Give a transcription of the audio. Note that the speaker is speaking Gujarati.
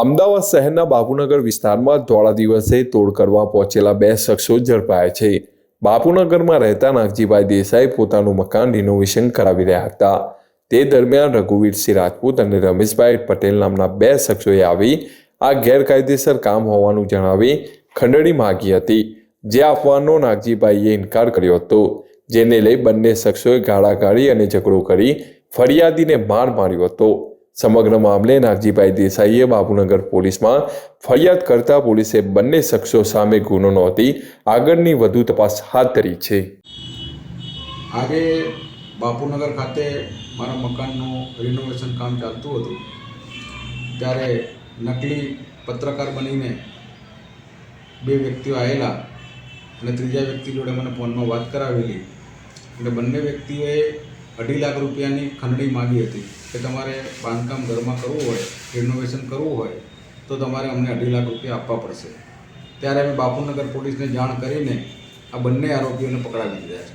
અમદાવાદ શહેરના બાપુનગર વિસ્તારમાં ધોળા દિવસે તોડ કરવા પહોંચેલા બે શખ્સો ઝડપાયા છે. બાપુનગરમાં રહેતા નાગજીભાઈ દેસાઈ પોતાનું મકાન રિનોવેશન કરાવી રહ્યા હતા. તે દરમિયાન રઘુવીરસિંહ રાજપૂત અને રમેશભાઈ પટેલ નામના બે શખ્સોએ આવી આ ગેરકાયદેસર કામ હોવાનું જણાવી ખંડણી માગી હતી. જે આપવાનો નાગજીભાઈએ ઇનકાર કર્યો હતો. જેને લઈ બંને શખ્સોએ ગાળાગાળી અને ઝઘડો કરી ફરિયાદીને માર માર્યો હતો. સમગ્ર મામલે નાગજીભાઈ દેસાઈએ બાબુનગર પોલીસમાં ફરિયાદ કરતા પોલીસે બંને શખ્સો સામે ગુનો નોંધી આગળની વધુ તપાસ હાથ ધરી છે. આજે બાપુનગર ખાતે મારા મકાનનું રિનોવેશન કામ ચાલતું હતું. ત્યારે નકલી પત્રકાર બનીને બે વ્યક્તિઓ આવેલા અને ત્રીજા વ્યક્તિ જોડે મને ફોનમાં વાત કરાવેલી. એટલે બંને વ્યક્તિઓએ અઢી લાખ રૂપિયાની ખંડણી માગી હતી કે તમારે બાંધકામ ઘરમાં કરવું હોય રિનોવેશન કરવું હોય, તો તમારે અમને અઢી લાખ રૂપિયા આપવા પડશે. ત્યારે અમે બાપુનગર પોલીસને જાણ કરીને આ બંને આરોપીઓને પકડાવી દીધા છે.